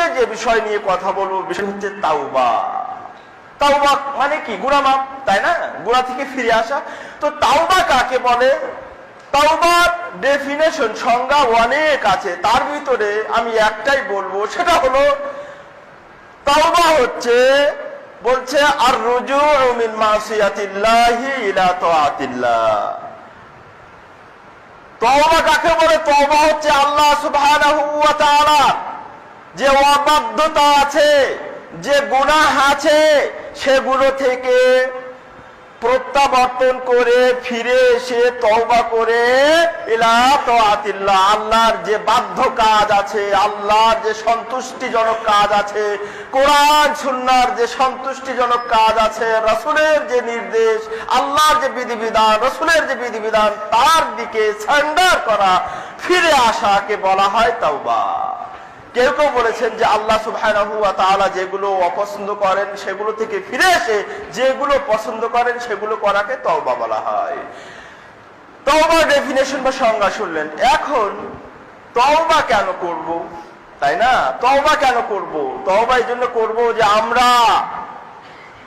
আজকে যে বিষয় নিয়ে কথা বলব বিষয় হচ্ছে তাওবা। তাওবা মানে কি? গুণা মাপ, তাই না? গুণা থেকে ফিরে আসা। তো তাওবা কাকে বলে? তাওবার ডেফিনেশন সংজ্ঞা অনেক আছে। তার ভিতরে আমি একটাই বলব, সেটা হলো তাওবা হচ্ছে, বলছে আর রুজু মিন মাসিয়াতিল্লাহি ইলা তাআতিল্লাহ তওবা কাকে বলে? তওবা হচ্ছে আল্লাহ সুবহানাহু ওয়া তাআলা। যে অবাধ্যতা আছে, যে গুনাহ আছে, সেগুলো থেকে প্রত্যাবর্তন করে ফিরে এসে তওবা করে ইলা তাআতিল্লাহ আল্লাহর যে বাধ্য কাজ আছে, আল্লাহর যে সন্তুষ্টিজনক কাজ আছে, কোরআন সুন্নার যে সন্তুষ্টিজনক কাজ আছে, রাসূলের যে নির্দেশ, আল্লাহর যে বিধিবিধান, রসুলের যে বিধিবিধান, তার দিকে সারেন্ডার করা, ফিরে আসাকে বলা হয় তাওবা। কেউ কেউ বলেছেন যে আল্লাহ তাআলা যেগুলো অপছন্দ করেন সেগুলো থেকে ফিরে এসে যেগুলো পছন্দ করেন সেগুলো করাকে তওবা বলা হয়। তওবার ডেফিনেশন বা সংজ্ঞা শুনলেন। এখন তওবা কেন করব? তাই না? তওবা কেন করব? তওবা এই জন্য করব যে আমরা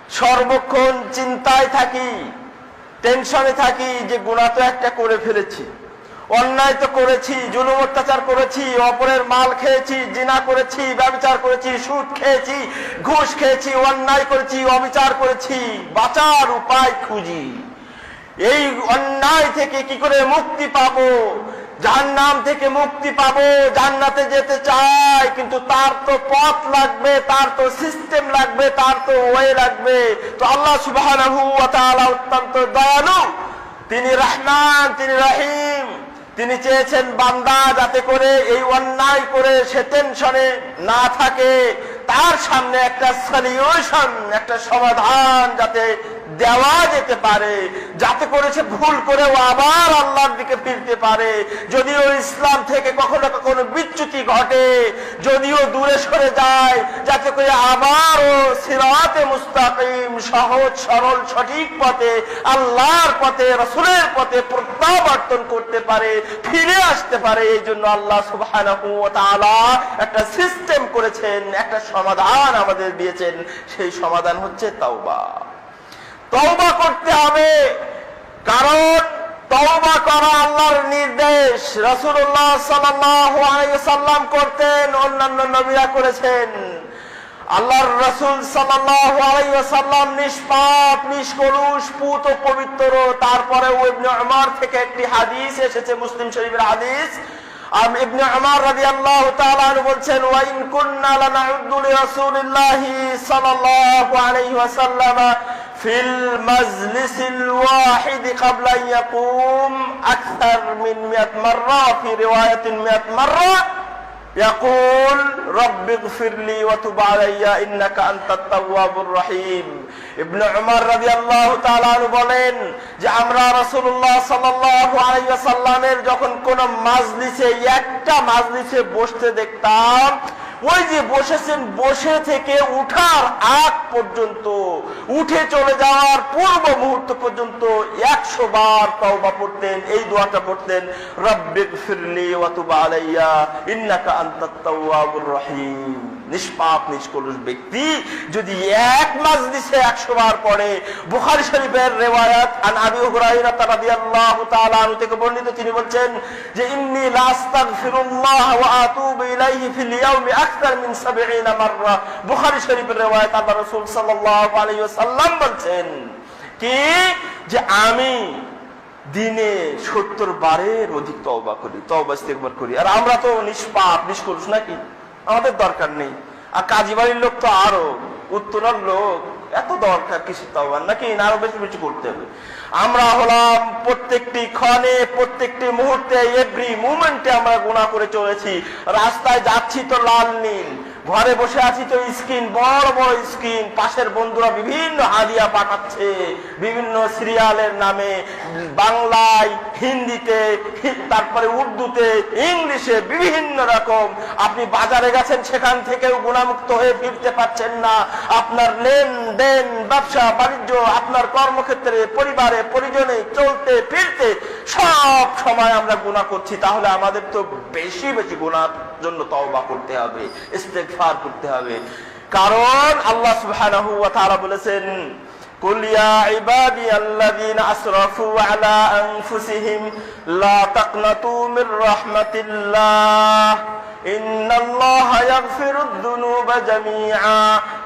সর্বক্ষণ চিন্তায় থাকি টেনশনে থাকি যে গুণা তো একটা করে ফেলেছি। অন্যায় তো করেছি, জুলুম অত্যাচার করেছি, অপরের মাল খেয়েছি, জিনা করেছি, ব্যবচার করেছি, সুদ খেয়েছি, ঘুষ খেয়েছি, অন্যায় করেছি, অবিচার করেছি, বাঁচার উপায় খুঁজি। এই অন্যায় থেকে কি করে মুক্তি পাবো? জাহান্নাম থেকে মুক্তি পাবো, জান্নাতে যেতে চাই, কিন্তু তার তো পথ লাগবে, তার তো সিস্টেম লাগবে, তার তো ওয়ে লাগবে। তো আল্লাহ তাআলা অত্যন্ত দয়ালু। তিনি রহমান, তিনি রহিম। তিনি চেয়েছেন বান্দা যাতে করে এই অন্যায় করে সে টেনশনে না থাকে। তার সামনে একটা সলিউশন একটা সমাধান যাতে দেওয়া যেতে পারে। যাতে করে সে ভুল করেও আবার আল্লাহর দিকে ফিরতে পারে। যদিও ইসলাম থেকে কখনো কখনো বিচ্যুতি ঘটে, যদিও দূরে সরে যায়, যাতে করে আবারও সিরাতে মুস্তাকিম, সহজ, সরল, সঠিক পথে, আল্লাহর পথে, রসুলের পথে প্রত্যাবর্তন করতে পারে, ফিরে আসতে পারে। এই জন্য আল্লাহ ওয়া একটা সিস্টেম করেছেন, একটা সমাধান আমাদের দিয়েছেন। সেই সমাধান হচ্ছে তাওবা। তওবা করতে হবে। কারণ তওবা করা আল্লাহর নির্দেশ। রাসূলুল্লাহ সাল্লাল্লাহু আলাইহি সাল্লাম করতেন, অন্যান্য নবীরা করেছেন। আল্লাহর রাসূল সাল্লাল্লাহু আলাইহি ওয়াসাল্লাম নিষ্পাপ, নিষ্কলুষ, পুত পবিত্র। তারপরে ইবনে উমর থেকে একটি হাদিস এসেছে, মুসলিম শরীফের হাদিস। আর ইবনে উমর রাদিয়াল্লাহু তাআলা বলছেন, ওয়া ইন কুননা লানাউদ্দু লিরাসূলিল্লাহি সাল্লাল্লাহু আলাইহি ফিল মাজলিসিল ওয়াহিদ ক্বাবলা আন ইয়াকুম আকথার মিন 100 মাররা ফি রিওয়ায়াতিন 100 মাররা يقول رب اغفر لي وتب علي انك انت التواب الرحيم ইবন উমর রাদিয়াল্লাহু তাআলা আনহু বলেন যে আমরা রাসূলুল্লাহ সাল্লাল্লাহু আলাইহি ওয়াসাল্লামের যখন কোন মাজলিসে একটা মাজলিসে বসতে দেখতাম ওই যে বসেছেন, বসে থেকে উঠার আগ পর্যন্ত, উঠে চলে যাওয়ার পূর্ব মুহূর্ত পর্যন্ত একশো বার তওবা পড়তেন এই দোয়াটা পড়তেন রব্বিক ফিরলি ওয়াতুবা আলাইয়া, ইন্নাকা আনতাত তাওয়াবুর রহিম। নিষ্পাপ, নিষ্কলুষ ব্যক্তি যদি এক মাজলিসে একশো বার পড়ে, বুখারী শরীফের রেওয়ায়াত আন আবি হুরায়রা রাদিয়াল্লাহু তাআলা আনহু থেকে বর্ণিত, তিনি বলছেন যে, ইন্নী লা আস্তাগফিরুল্লাহ ওয়া আতুবু ইলাইহি ফিল ইয়াউমি আকতার মিন 70 মাররা। বুখারী শরীফের রেওয়ায়াত আল্লাহ রাসূল সাল্লাল্লাহু আলাইহি ওয়াসাল্লাম বলছেন কি? যে, আমি দিনে সত্তর বারের অধিক তওবা করি, তওবা ইস্তেগফার করি। আর আমরা তো নিষ্পাপ, নিষ্কলুষ নাকি? আমাদের দরকার নেই। আর কাজী বাড়ির লোক তো আরও, উত্তরার লোক, এত দরকার কিছু তবান নাকি আরও বেশি বেশি করতে হবে। আমরা হলাম প্রত্যেকটি ক্ষণে, প্রত্যেকটি মুহূর্তে এভরি মুমেন্টে আমরা গুণা করে চলেছি। রাস্তায় যাচ্ছি তো লাল নীল। ঘরে বসে আছি তো স্ক্রিন, বড় বড় স্ক্রিন। পাশের বন্ধুরা বিভিন্ন হাদিয়া পাঠাচ্ছে, বিভিন্ন সিরিয়ালের নামে, বাংলায়, হিন্দিতে তারপরে উর্দুতে, ইংলিশে, বিভিন্ন রকম। আপনি বাজারে গেছেন, সেখান থেকেও গুণামুক্ত হয়ে ফিরতে পারছেন না। আপনার লেনদেন, ব্যবসা, বাণিজ্য, আপনার কর্মক্ষেত্রে, পরিবারে, পরিজনে চলতে, ফিরতে, সব সময় আমরা গুণা করছি। তাহলে আমাদের তো বেশি বেশি গুণা জন্য তওবা করতে হবে ইস্তেগফার করতে হবে কারণ আল্লাহ সুবহানাহু ওয়া তাআলা বলেছেন قل يا عبادي الذين أسرفوا على أنفسهم لا تقنطوا من رحمة الله إن الله يغفر الذنوب جميعا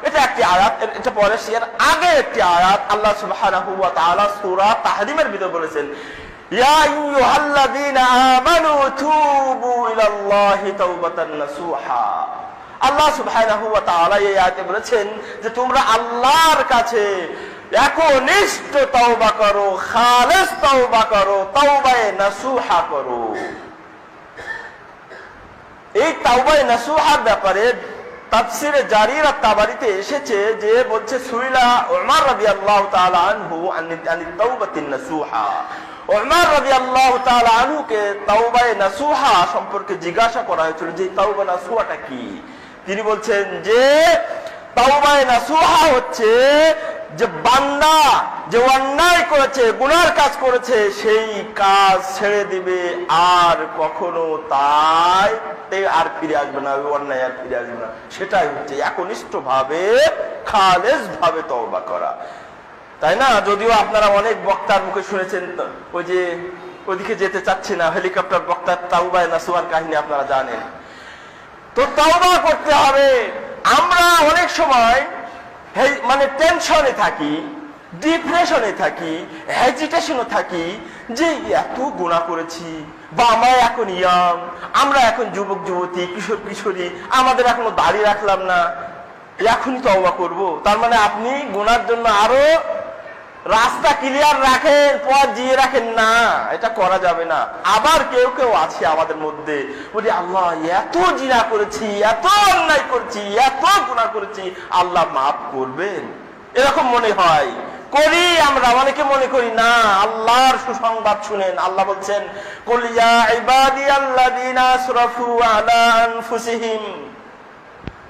এটা একটি আয়াত এর- এটা পরে এর আগে একটি আয়াত আল্লাহ সুবহানাহু ওয়া তাআলা সূরা তাহরিমের ভিতরে বলেছেন ইয়া আইয়ুহাল্লাযীনা আমানু তুবু ইলাল্লাহি তাওবাতান নাসুহা। আল্লাহ সুবহানাহু ওয়া তাআলা এই আয়াতে বলেছেন যে তোমরা আল্লাহর কাছে একনিষ্ঠ তওবা করো, খালেস তওবা করো, তওবায়ে নাসুহা করো। এই তাওবায়ে নাসুহার ব্যাপারে তাফসিরে জারির তাবারিতে এসেছে যে বলছে সুইলা উমর রাদিয়াল্লাহু তাআলা আনহু আন আন তাওবাতিন নাসুহা। রাদিয়াল্লাহু তাআলা আনহুকে তাওবায়ে নাসুহা সম্পর্কে জিজ্ঞাসা করা হয়েছিল যে তাওবা নাসুহাটা কি? তিনি বলছেন যে তাওবায়ে নাসুহা হচ্ছে যে বান্দা যে অন্যায় করেছে, গুনার কাজ করেছে, সেই কাজ ছেড়ে দিবে আর কখনো তাই আর ফিরে আসবে না অন্যায় আর ফিরে আসবে না। সেটাই হচ্ছে একনিষ্ঠ ভাবে খালেজ ভাবে তওবা করা। তাই না? যদিও আপনারা অনেক বক্তার মুখে শুনেছেন, ওই যে ওদিকে যেতে চাচ্ছি না, হেলিকপ্টার বক্তার তাওবায় নাসুয়ার কাহিনী আপনারা জানেন। তো তওবা করতে হবে। আমরা অনেক সময় মানে টেনশনে থাকি, ডিপ্রেশনে থাকি, হেজিটেশনে থাকি, যে এত গুণা করেছি, বা আমরা এখন ইয়াং, আমরা এখন যুবক, যুবতী, কিশোর, কিশোরী, আমাদের এখনও দাড়ি রাখলাম না, এখনই তো তওবা করব। তার মানে আপনি গুনার জন্য আরও রাস্তা ক্লিয়ার রাখেন, পথ জিয়ে রাখেন, না, এটা করা যাবে না। আবার কেউ কেউ আছে আমাদের মধ্যে, বলি, আল্লাহ, এত জিনা করেছি, এত অন্যায় করেছি, এত গুণা করেছি, আল্লাহ মাফ করবেন। এরকম মনে হয়। করি আমরা, অনেকে মনে করি, না, আল্লাহর সুসংবাদ শুনেন। আল্লাহ বলছেন কলিয়া ইবাদি আল্লাযীনা আসরাফু আলা আনফুসিহিম।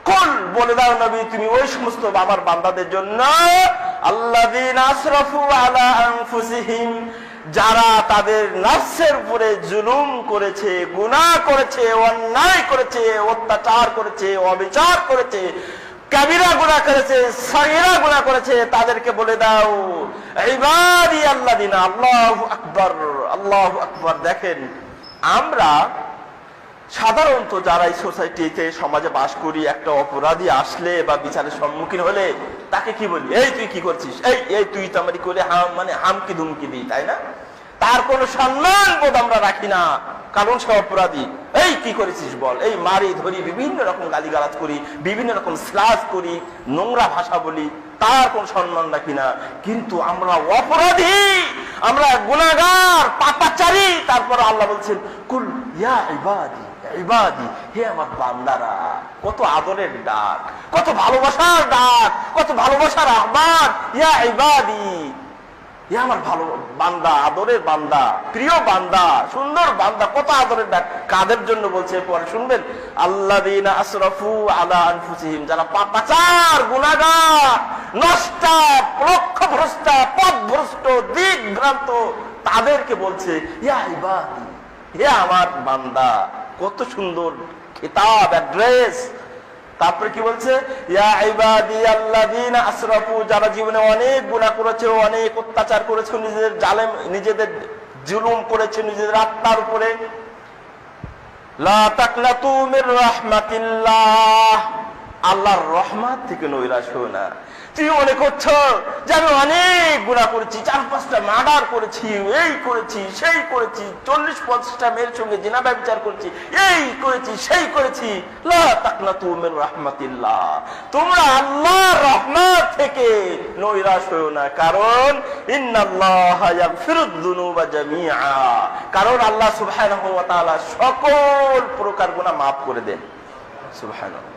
কুল, বলে দাও নবী, তুমি ওই সমস্ত আমার বান্দাদের জন্য আল্লাযীনা আসরাফু যারা তাদের নফসের উপরে জুলুম করেছে, গুনাহ করেছে, অন্যায় করেছে, অত্যাচার করেছে, অবিচার করেছে, কাবিরা গুনাহ করেছে, সাগীরা গুনাহ করেছে, তাদেরকে বলে দাও, ইবাদি আল্লাযীনা, আল্লাহু আকবার আল্লাহু আকবার, দেখেন, আমরা সাধারণত যারা এই সোসাইটিতে সমাজে বাস করি, একটা অপরাধী আসলে বা বিচারের সম্মুখীন হলে তাকে কি বলি? এই তুই কি করছিস? এই এই তুই তামারি করে হাম মানে হামকি দুমকি দিই, তাই না? তার কোনো সম্মান বোধ আমরা রাখি না, কারণ সে অপরাধী। এই কি করেছিস বল? এই মারি, ধরি, বিভিন্ন রকম গালিগালাজ করি, বিভিন্ন রকম স্লাস করি, নোংরা ভাষা বলি, তার কোন সম্মান রাখি না। কিন্তু আমরা অপরাধী, আমরা গুণাগার পাপাচারী। তারপর আল্লাহ বলছেন, কুল ইয়া ইবাদি সুন্দর বান্দা, কত আদরের ডাক। কাদের জন্য বলছে পরে শুনবেন? আল্লাযীনা আসরাফু আনফুসিহিম, যারা পাপাচার, গুনাহগার নষ্টা লক্ষ্যভ্রষ্ট, পথভ্রষ্ট দিক ভ্রান্ত তাদেরকে বলছে, ইয়া ইবাদি, হে আমার বান্দা। কত সুন্দর খেতাব অ্যাড্রেস। তারপরে কি বলছে? যারা জীবনে অনেক গুণা করেছে অনেক অত্যাচার করেছে, নিজেদের জালেম, নিজেদের জুলুম করেছে, নিজেদের আত্মার উপরে। লা তাকনাতু মির রাহমাতিল্লাহ। আল্লাহর রহমত থেকে নৈরাশ হও না। তুই মনে করছ যে আমি অনেক গুণা করেছি, চার পাঁচটা মার্ডার করেছি, এই করেছি, সেই করেছি, চল্লিশ পঞ্চাশটা মেয়ের সঙ্গে জিনা ব্যবচার করেছি, এই করেছি, সেই করেছি। রাহমাতিল্লাহ। তোমরা আল্লাহর রহমান থেকে নৈরাশ হও না। কারণ কারণ আল্লাহ তাআলা সকল প্রকার গুনাহ মাফ করে দেন। সুবহানাল্লাহ।